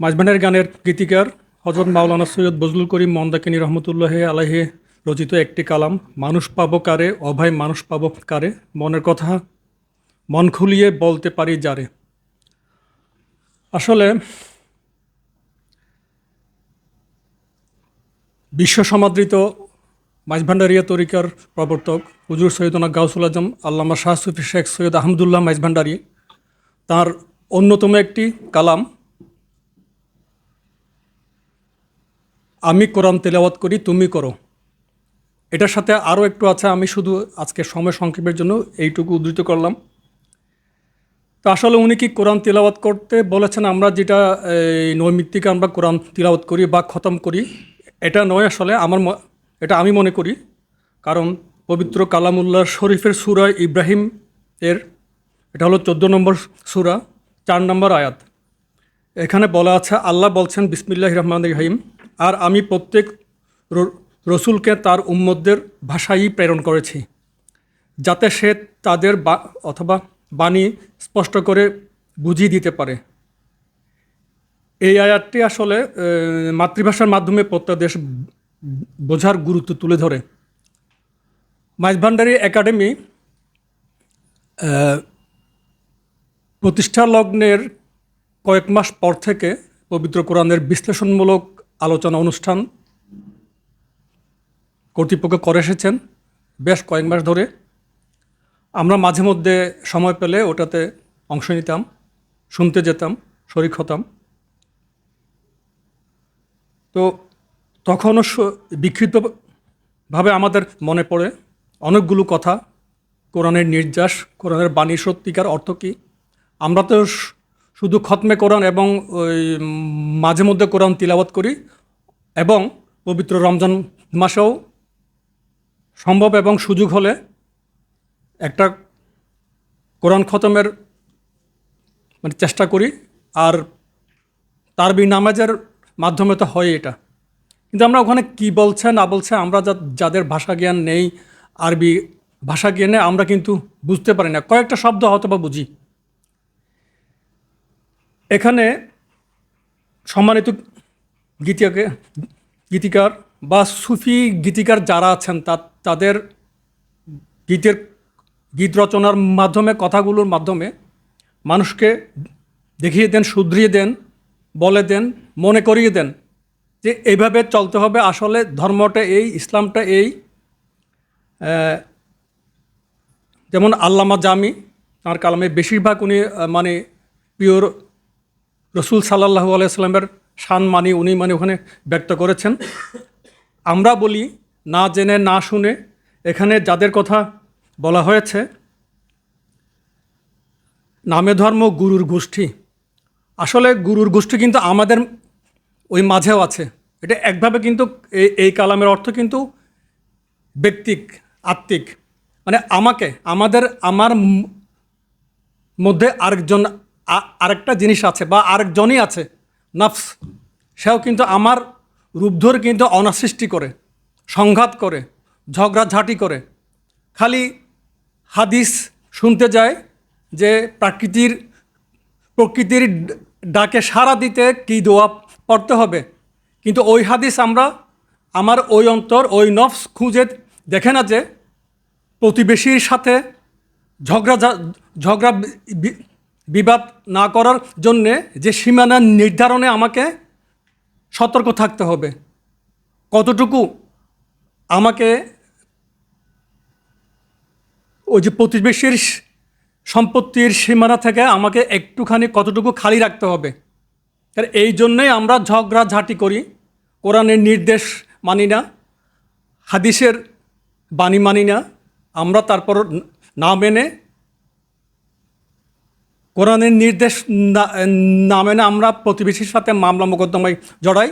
মাঝবানের গানের গীতিকার হজরত মাওলানা সৈয়দ বজলুল করিম মন্দাকিনী রহমতুল্লাহ আলাহে রচিত একটি কালাম, মানুষ পাব কারে, অভয় মানুষ পাব কারে, মনের কথা মন খুলিয়ে বলতে পারি যারে। আসলে বিশ্ব সমাদৃত মাইজভান্ডারিয়া তরিকার প্রবর্তক হুজুর সৈয়দনা গাউসুল আজম, আল্লামা শাহ সুফি শেখ সৈয়দ আহমদুল্লাহ মাইজভান্ডারি তার অন্যতম একটি কালাম আমি কোরআন তেলাওয়াত করি, তুমি করো। এটার সাথে আরও একটু আছে, আমি শুধু আজকে সময় সংক্ষেপের জন্য এইটুকু উদ্ধৃত করলাম। তো আসলে উনি কি কোরআন তিলাওয়াত করতে বলেছেন, আমরা যেটা, এই নৈমিত্তিক আমরা কোরআন তিলাওয়াত করি বা খতম করি, এটা নয় আসলে, আমার এটা আমি মনে করি। কারণ পবিত্র কালামুল্লাহ শরীফের সুরা ইব্রাহিম এর, এটা হলো চোদ্দ নম্বর সুরা, চার নম্বর আয়াত। এখানে বলা আছে, আল্লাহ বলছেন বিসমিল্লাহ রহমান রহিম আর আমি প্রত্যেক রসুলকে তার উম্মতদের ভাষাই প্রেরণ করেছি, যাতে সে তাদের বা- অথবা বাণী স্পষ্ট করে বুঝিয়ে দিতে পারে। এই আয়াতটি আসলে মাতৃভাষার মাধ্যমে প্রত্যাদেশ বোঝার গুরুত্ব তুলে ধরে। মাইজভান্ডারি একাডেমি প্রতিষ্ঠা লগ্নের কয়েক মাস পর থেকে পবিত্র কোরআনের বিশ্লেষণমূলক আলোচনা অনুষ্ঠান কর্তৃপক্ষ করে এসেছেন বেশ কয়েক মাস ধরে। আমরা মাঝে মধ্যে সময় পেলে ওটাতে অংশ নিতাম, শুনতে যেতাম, শরিক হতাম। তো তখনও বিক্ষিপ্তভাবে আমাদের মনে পড়ে, অনেকগুলো কথা, কোরআনের নির্যাস, কোরআনের বাণী সত্যিকার অর্থ কী? আমরা তো শুধু খতমে কোরআন এবং ওই মাঝে মধ্যে কোরআন তিলাওয়াত করি এবং পবিত্র রমজান মাসেও সম্ভব এবং সুযোগ হলে একটা কোরআন খতমের মানে চেষ্টা করি। আর তারবি নামাজের মাধ্যমে তো হয় এটা। কিন্তু আমরা ওখানে কি বলছে, না বলছে, আমরা যাদের ভাষা জ্ঞান নেই, আরবি ভাষা জ্ঞানে আমরা কিন্তু বুঝতে পারি না। কয়েকটা শব্দ হয়তো বা বুঝি। এখানে সম্মানিত গীতিকে গীতিকার বা সুফি গীতিকার যারা আছেন, তা তাদের গীতের গীত রচনার মাধ্যমে, কথাগুলোর মাধ্যমে মানুষকে দেখিয়ে দেন, শুধরিয়ে দেন, বলে দেন, মনে করিয়ে দেন যে এইভাবে চলতে হবে। আসলে ধর্মটা এই, ইসলামটা এই। যেমন আল্লামা জামি, তার কালামে বেশিরভাগ উনি মানে পিওর রসুল সাল্লাহ আলাইস্লামের শান মানি, উনি মানে ওখানে ব্যক্ত করেছেন। আমরা বলি, না জেনে, না শুনে, এখানে যাদের কথা বলা হয়েছে, নামে ধর্ম গুরুর গোষ্ঠী। আসলে গুরুর গোষ্ঠী কিন্তু আমাদের ওই মাঝেও আছে। এটা একভাবে কিন্তু এই এই কালামের অর্থ কিন্তু ব্যক্তিক, আত্মিক। মানে আমাকে, আমাদের, আমার মধ্যে আরেকজন আরেকটা জিনিস আছে বা আরেকজনই আছে, নফস, সেও কিন্তু আমার রূপ ধরে কিন্তু অনাসৃষ্টি করে, সংঘাত করে, ঝগড়াঝাটি করে। খালি হাদিস শুনতে যায় যে প্রাকৃতির, প্রকৃতির ডাকে সাড়া দিতে কী দোয়া পড়তে হবে। কিন্তু ওই হাদিস আমরা আমার ওই অন্তর, ওই নফস খুঁজে দেখে না যে প্রতিবেশীর সাথে ঝগড়া ঝগড়া বিবাদ না করার জন্যে যে সীমানা নির্ধারণে আমাকে সতর্ক থাকতে হবে। কতটুকু আমাকে ওই যে প্রতিবেশীর সম্পত্তির সীমানা থেকে আমাকে একটুখানি কতটুকু খালি রাখতে হবে? এই জন্যই আমরা ঝগড়া ঝাঁটি করি, কোরআনের নির্দেশ মানি না, হাদিসের বাণী মানি না, আমরা তারপর না মেনে কোরআনের নির্দেশ নামে না আমরা প্রতিবেশীর সাথে মামলা মোকদ্দমায় জড়াই।